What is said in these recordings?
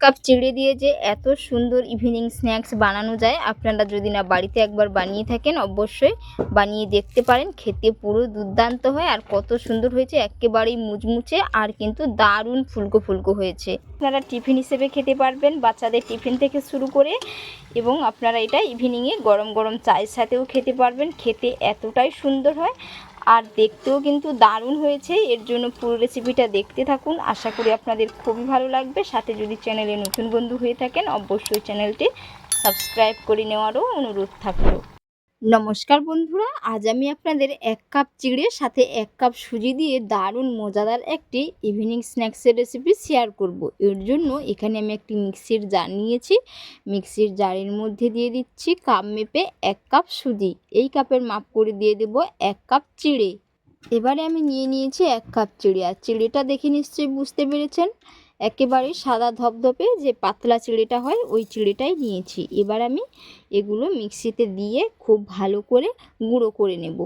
Cup চিড়ে দিয়ে যে এত সুন্দর ইভিনিং স্ন্যাক্স বানানো যায়, আপনারা যদি না বাড়িতে একবার বানিয়ে থাকেন, অবশ্যই বানিয়ে দেখতে পারেন। খেতে পুরো দুর্দান্ত হয় আর কত সুন্দর হয়েছে, একেবারেই মুচমুচে আর কিন্তু দারুণ ফুলকো ফুলকো হয়েছে। আপনারা টিফিন হিসেবে খেতে পারবেন বাচ্চাদের টিফিন থেকে শুরু করে এবং আপনারা এটা ইভিনিংয়ে গরম গরম চায়ের সাথেও খেতে পারবেন। খেতে এতটাই সুন্দর হয় আর দেখতেও কিন্তু দারুণ হয়েছে। এর জন্য পুরো রেসিপিটা দেখতে থাকুন। আশা করি আপনাদের খুবই ভালো লাগবে। সাথে যদি চ্যানেলে নতুন বন্ধু হয়ে থাকেন, অবশ্যই চ্যানেলটি সাবস্ক্রাইব করে নেওয়ারও অনুরোধ থাকল। নমস্কার বন্ধুরা, আজ আমি আপনাদের এক কাপ চিড়ে সাথে এক কাপ সুজি দিয়ে দারুণ মজাদার একটি ইভিনিং স্ন্যাক্সের রেসিপি শেয়ার করব। এর জন্য এখানে আমি একটি মিক্সির জার নিয়েছি। মিক্সির জারের মধ্যে দিয়ে দিচ্ছি কাপ মেপে এক কাপ সুজি। এই কাপের মাপ করে দিয়ে দেব এক কাপ চিড়ে। এবারে আমি নিয়ে নিয়েছি এক কাপ চিড়ে। আর চিড়েটা দেখে নিশ্চয়ই বুঝতে পেরেছেন। একেবারে সাদা ধপধপে যে পাতলা চিড়েটা হয়, ওই চিড়েটাই নিয়েছি। এবার আমি এগুলো মিক্সিতে দিয়ে খুব ভালো করে গুঁড়ো করে নেব।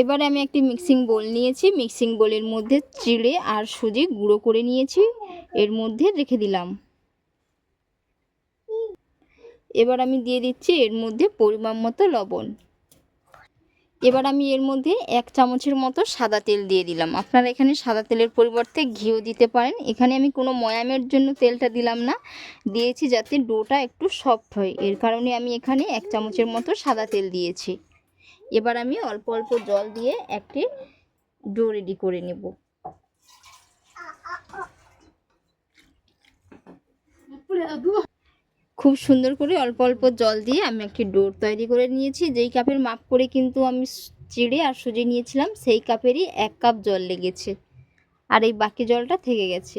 এবারে আমি একটি মিক্সিং বোল নিয়েছি। মিক্সিং বোলের মধ্যে চিড়ে আর সুজি গুঁড়ো করে নিয়েছি। এর মধ্যে রেখে দিলাম। এবার আমি দিয়ে দিচ্ছি এর মধ্যে পরিমাণ মতো লবণ। এবার আমি এর মধ্যে এক চামচের মতো সাদা তেল দিয়ে দিলাম। আপনারা এখানে সাদা তেলের পরিবর্তে ঘিও দিতে পারেন। এখানে আমি কোনো ময়ামের জন্য তেলটা দিলাম না। দিয়েছি যাতে ডোটা একটু সফট হয়। এর কারণে আমি এখানে এক চামচের মতো সাদা তেল দিয়েছি। এবার আমি অল্প অল্প জল দিয়ে একটি ডো রেডি করে নেব। খুব সুন্দর করে অল্প অল্প জল দিয়ে আমি একটি ডোর তৈরি করে নিয়েছি। যেই কাপের মাপ করে কিন্তু আমি চিড়ে আর সুজি নিয়েছিলাম, সেই কাপেরই এক কাপ জল লেগেছে। আর এই বাকি জলটা থেকে গেছে।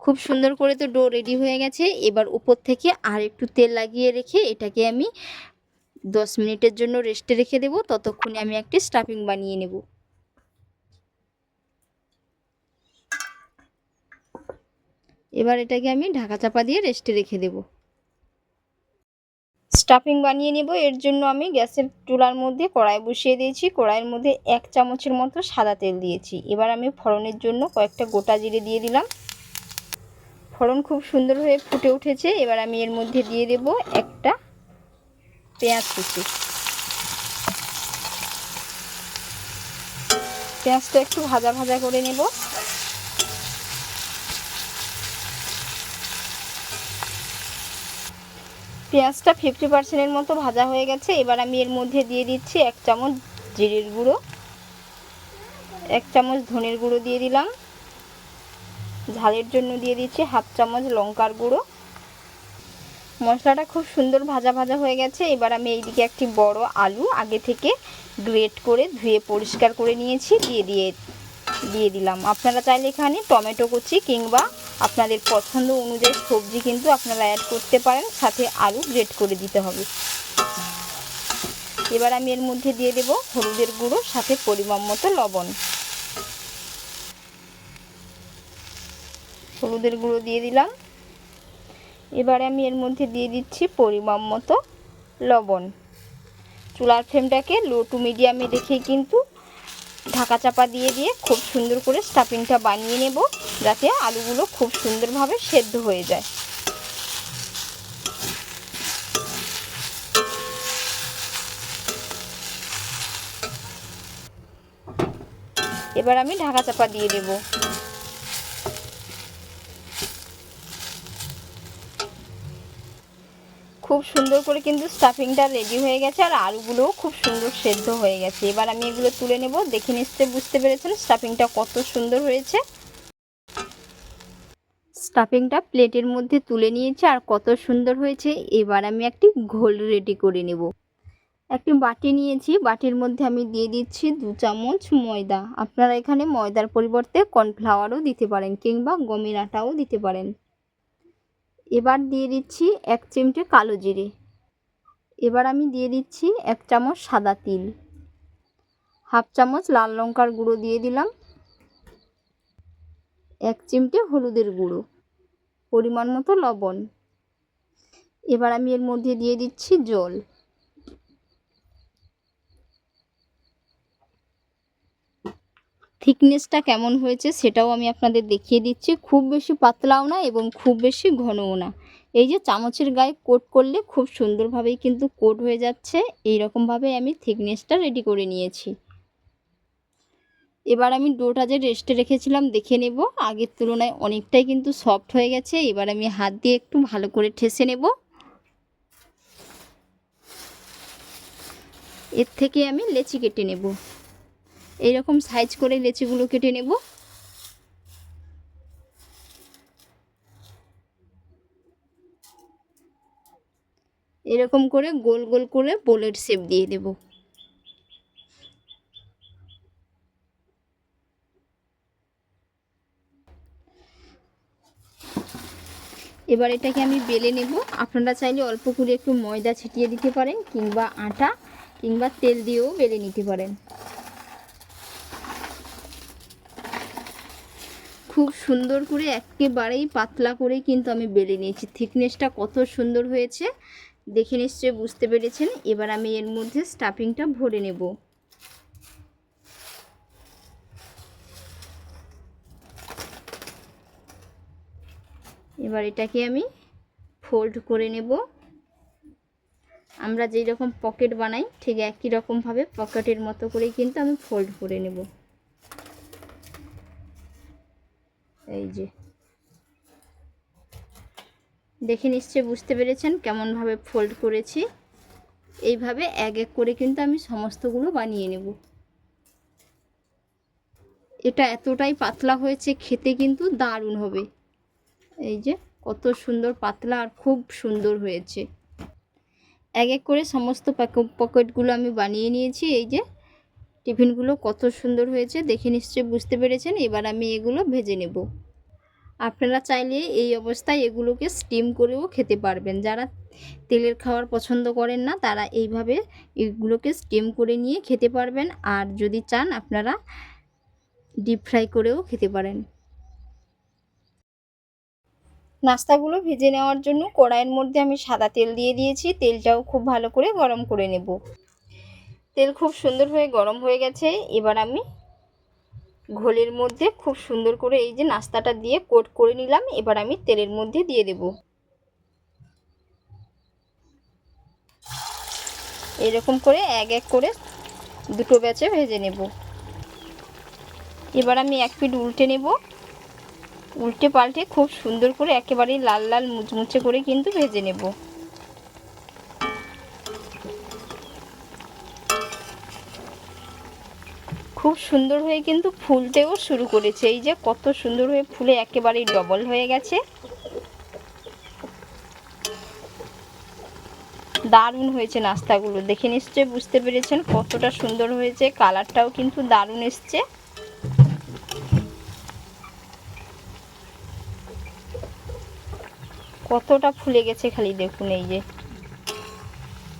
খুব সুন্দর করে তো ডো রেডি হয়ে গেছে। এবার উপর থেকে আর একটু তেল লাগিয়ে রেখে এটাকে আমি দশ মিনিটের জন্য রেস্টে রেখে দেবো। ততক্ষণে আমি একটি স্টাফিং বানিয়ে নেব। এবার এটাকে আমি ঢাকা চাপা দিয়ে রেস্টে রেখে দেব। স্টাফিং বানিয়ে নেব। এর জন্য আমি গ্যাসের চুলার মধ্যে কড়াই বসিয়ে দিয়েছি। কড়াইয়ের মধ্যে এক চামচের মতো সাদা তেল দিয়েছি। এবার আমি ফড়নের জন্য কয়েকটা গোটা জিরে দিয়ে দিলাম। ফড়ন খুব সুন্দর হয়ে ফুটে উঠেছে। এবার আমি এর মধ্যে দিয়ে দেব একটা পেঁয়াজ কুচি। পেঁয়াজটা একটু ভাজা ভাজা করে নেব। পেঁয়াজটা ফিফটি পার্সেন্টের মতো ভাজা হয়ে গেছে। এবার আমি এর মধ্যে দিয়ে দিচ্ছি এক চামচ জিরের গুঁড়ো। এক চামচ ধনের গুঁড়ো দিয়ে দিলাম। ঝালের জন্য দিয়ে দিচ্ছি হাফ চামচ লঙ্কার গুঁড়ো। মশলাটা খুব সুন্দর ভাজা ভাজা হয়ে গেছে। এবার আমি এইদিকে একটি বড় আলু আগে থেকে গ্রেট করে ধুয়ে পরিষ্কার করে নিয়েছি। দিয়ে দিয়ে দিয়ে দিলাম। আপনারা চাইলে এখানে টমেটো কুচি কিংবা আপনাদের পছন্দ অনুযায়ী সবজি কিন্তু আপনারা অ্যাড করতে পারেন, সাথে আলু গ্রেট করে দিতে হবে। এবার আমি এর মধ্যে দিয়ে দেব হলুদের গুঁড়ো, সাথে পরিমাণ মতো লবণ। হলুদের গুঁড়ো দিয়ে দিলাম। এবারে আমি এর মধ্যে দিয়ে দিচ্ছি পরিমাণ মতো লবণ। চুলার ফ্লেমটাকে লো টু মিডিয়ামে রেখেই কিন্তু ঢাকা চাপা দিয়ে দিয়ে খুব সুন্দর করে স্টাফিংটা বানিয়ে নেব, যাতে আলুগুলো খুব সুন্দরভাবে সেদ্ধ হয়ে যায়। এবার আমি ঢাকা চাপা দিয়ে দেব। খুব সুন্দর করে কিন্তু স্টাফিংটা রেডি হয়ে গেছে আর আলুগুলোও খুব সুন্দর সেদ্ধ হয়ে গেছে। এবার আমি এগুলো তুলে নেব, দেখে নিশ্চয়ই বুঝতে পেরেছেন স্টাফিংটা কত সুন্দর হয়েছে। স্টাফিংটা প্লেটের মধ্যে তুলে নিয়েছে আর কত সুন্দর হয়েছে। এবার আমি একটি ঘোল রেডি করে নেব। একটি বাটি নিয়েছি, বাটির মধ্যে আমি দিয়ে দিচ্ছি দু চামচ ময়দা। আপনারা এখানে ময়দার পরিবর্তে কর্নফ্লাওয়ারও দিতে পারেন কিংবা গমের আটাও দিতে পারেন। এবার দিয়ে দিচ্ছি এক চিমটে কালো জিরে। এবার আমি দিয়ে দিচ্ছি এক চামচ সাদা তিল। হাফ চামচ লাল লঙ্কার গুঁড়ো দিয়ে দিলাম। এক চিমটে হলুদের গুঁড়ো, পরিমাণ মতো লবণ। এবার আমি এর মধ্যে দিয়ে দিচ্ছি জল। থিকনেসটা কেমন হয়েছে সেটাও আমি আপনাদের দেখিয়ে দিচ্ছি। খুব বেশি পাতলাও না এবং খুব বেশি ঘনও না। এই যে চামচের গায়ে কোট করলে খুব সুন্দরভাবেই কিন্তু কোট হয়ে যাচ্ছে। এই রকমভাবে আমি থিকনেসটা রেডি করে নিয়েছি। এবার আমি ডোটা যে রেস্টে রেখেছিলাম দেখে নেব। আগের তুলনায় অনেকটাই কিন্তু সফট হয়ে গেছে। এবার আমি হাত দিয়ে একটু ভালো করে ঠেসে নেব। এর থেকে আমি লেচি কেটে নেব। এইরকম সাইজ করে লেচিগুলো কেটে নেব। এরকম করে গোল গোল করে বোলের শেপ দিয়ে দেব। এবার এটাকে আমি বেলে নেব। আপনারা চাইলে অল্প করে একটু ময়দা ছিটিয়ে দিতে পারেন কিংবা আটা কিংবা তেল দিয়েও বেলে নিতে পারেন। খুব সুন্দর করে একেবারেই পাতলা করে কিন্তু আমি বেলে নিয়েছি। থিকনেসটা কত সুন্দর হয়েছে, দেখে নিশ্চয়ই বুঝতে পেরেছেন। এবার আমি এর মধ্যে স্টাফিংটা ভরে নেব। এবার এটাকে আমি ফোল্ড করে নেব। আমরা যেই রকম পকেট বানাই, ঠিক একই রকমভাবে পকেটের মতো করেই কিন্তু আমি ফোল্ড করে নেব। এই যে। দেখে নিশ্চয়ই বুঝতে পেরেছেন কেমনভাবে ফোল্ড করেছি। এইভাবে এক এক করে কিন্তু আমি সমস্তগুলো বানিয়ে নেব। এটা এতটাই পাতলা হয়েছে, খেতে কিন্তু দারুণ হবে। এই যে, কত সুন্দর পাতলা আর খুব সুন্দর হয়েছে। এক এক করে সমস্ত পকেটগুলো আমি বানিয়ে নিয়েছি, এই যে। টিফিনগুলো কত সুন্দর হয়েছে দেখে নিশ্চয়ই বুঝতে পেরেছেন। এবার আমি এগুলো ভেজে নেব। আপনারা চাইলে এই অবস্থায় এগুলোকে স্টিম করেও খেতে পারবেন। যারা তেলের খাওয়ার পছন্দ করেন না, তারা এইভাবে এগুলোকে স্টিম করে নিয়ে খেতে পারবেন। আর যদি চান, আপনারা ডিপ ফ্রাই করেও খেতে পারেন। নাস্তাগুলো ভেজে নেওয়ার জন্য কড়াইয়ের মধ্যে আমি সাদা তেল দিয়ে দিয়েছি। তেলটাও খুব ভালো করে গরম করে নেব। তেল খুব সুন্দর হয়ে গরম হয়ে গেছে। এবার আমি ঘোলের মধ্যে খুব সুন্দর করে এই যে নাস্তাটা দিয়ে কোট করে নিলাম। এবার আমি তেলের মধ্যে দিয়ে দেব। এরকম করে এক এক করে দুটো ব্যাচে ভেজে নেব। এবার আমি এক পিঠ উল্টে নেব। উল্টে পাল্টে খুব সুন্দর করে একেবারেই লাল লাল মুচমুচে করে কিন্তু ভেজে নেব। খুব সুন্দর হয়ে কিন্তু ফুলতেও শুরু করেছে। এই যে কত সুন্দর হয়ে ফুলে একেবারেই ডবল হয়ে গেছে। দারুণ হয়েছে নাস্তাগুলো। দেখে নিশ্চয়ই বুঝতে পেরেছেন কতটা সুন্দর হয়েছে। কালারটাও কিন্তু দারুণ এসছে। কতটা ফুলে গেছে খালি দেখুন এই যে।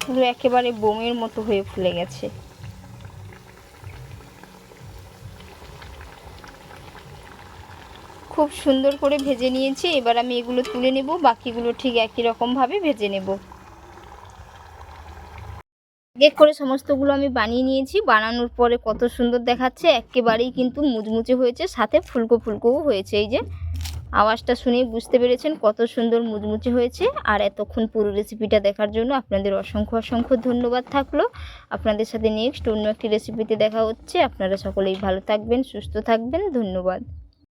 পুরো একেবারে বোমের মতো হয়ে ফুলে গেছে। খুব সুন্দর করে ভেজে নিয়েছি। এবার আমি এগুলো তুলে নেব, বাকিগুলো ঠিক একই রকমভাবে ভেজে নেব। এক করে সমস্তগুলো আমি বানিয়ে নিয়েছি। বানানোর পরে কত সুন্দর দেখাচ্ছে, একেবারেই কিন্তু মুচমুচে হয়েছে, সাথে ফুলকো ফুলকোও হয়েছে। এই যে, আওয়াজটা শুনেই বুঝতে পেরেছেন কত সুন্দর মুচমুচে হয়েছে। আর এতক্ষণ পুরো রেসিপিটা দেখার জন্য আপনাদের অসংখ্য অসংখ্য ধন্যবাদ থাকল। আপনাদের সাথে নেক্সট অন্য একটি রেসিপিতে দেখা হচ্ছে। আপনারা সকলেই ভালো থাকবেন, সুস্থ থাকবেন। ধন্যবাদ।